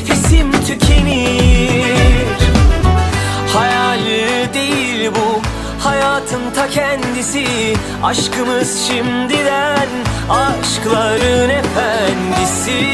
nefesim tükenir. Hayal değil bu hayatın ta kendisi. Aşkımız şimdiden aşkların efendisi.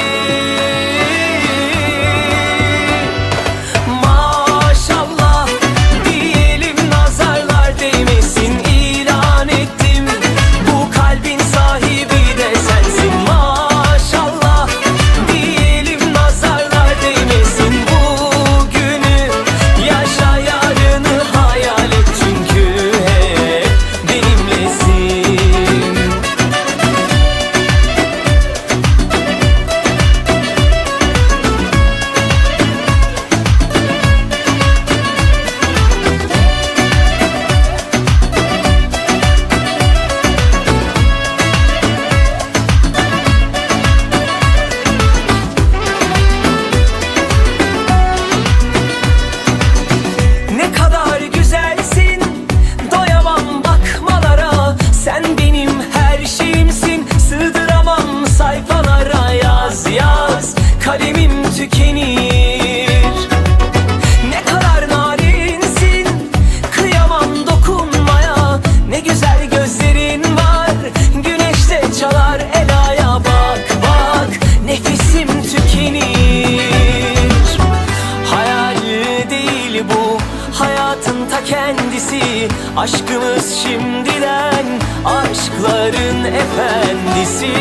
efendi Aşkımız şimdiden aşkların efendisi.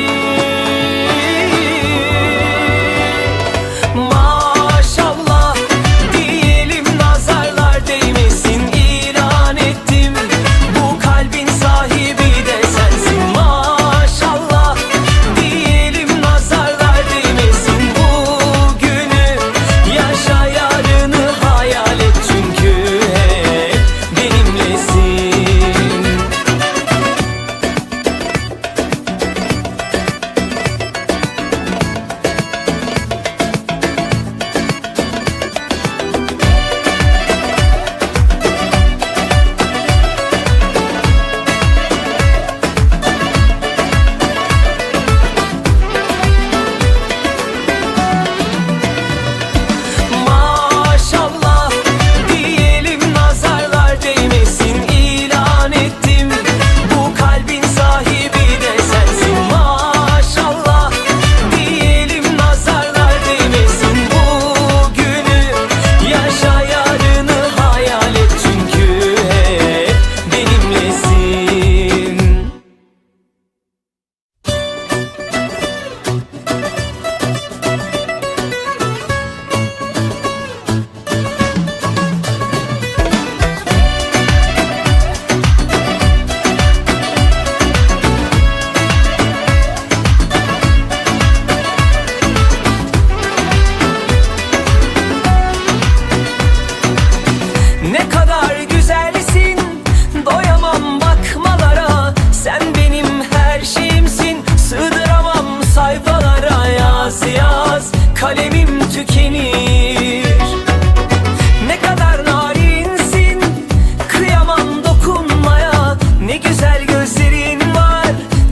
gözlerin var.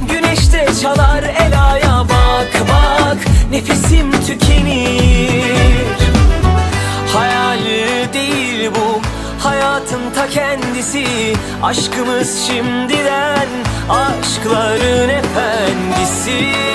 Güneşte çalar el aya bak bak. Nefesim tükenir. Hayal değil bu hayatın ta kendisi. Aşkımız şimdiden aşkların efendisi.